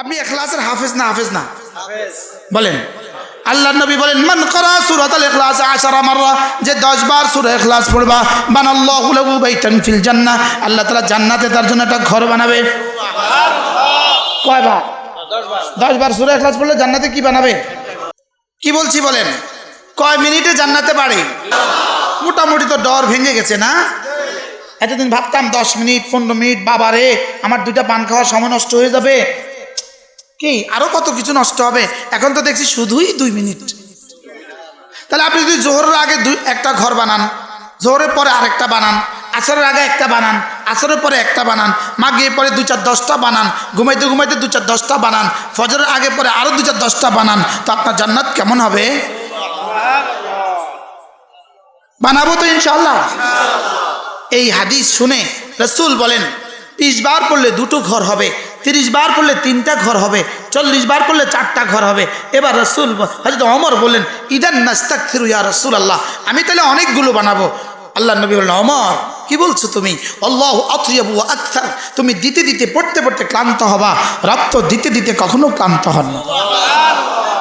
আপনি এখলাসের হাফেজ না হাফেজ না? বলেন। আল্লাহ নবী বলেন মান করা সূরাত আল ইখলাস আশারা মাররা যে 10 বার সূরা ইখলাস পড়বা বানাল্লাহু লাহু বাইতান ফিল জান্নাহ। আল্লাহ তাআলা জান্নাতে তার জন্য একটা ঘর বানাবে। কয়বার? 10 বার সূরা ইখলাস পড়লে জান্নাতে কি বানাবে? কি বলছি বলেন? কয় মিনিটে জান্নাতে বাড়ে? মোটামুটি তো ডর ভেঙে গেছে না? এতদিন ভাবতাম দশ মিনিট পনেরো মিনিট বাবা রে আমার দুইটা পান খাওয়ার সময় নষ্ট হয়ে যাবে। কি? আরও কত কিছু নষ্ট হবে? এখন তো দেখছি শুধুই দুই মিনিট। তাহলে আপনি যদি জোহরের আগে দুই, একটা ঘর বানান, জোহরের পরে আরেকটা বানান, আসরের আগে একটা বানান, আসরের পরে একটা বানান মাগিয়ে পরে দু চার দশটা বানান, ঘুমাইতে ঘুমাইতে দু চার দশটা বানান, ফজরের আগে পরে আরও দু চার দশটা বানান, তো আপনার জান্নাত কেমন হবে? বানাবো তো ইনশাল্লাহ এই হাদিস শুনে রসুল বলেন, তিরিশ বার পড়লে দুটো ঘর হবে তিরিশ বার করলে তিনটা ঘর হবে, চল্লিশ বার করলে চারটা ঘর হবে। এবার রসুল হয়তো অমর বললেন, ইদান নাস্তাক ফিরু ইয়া রসুল আল্লাহ আমি তাহলে অনেকগুলো বানাবো। আল্লাহ নবী বললেন অমর কি বলছো তুমি? অল্লাহ আতরিয়াবু আক্তার তুমি দিতে দিতে, পড়তে পড়তে ক্লান্ত হবা। রক্ত দিতে দিতে কখনো ক্লান্ত হন না।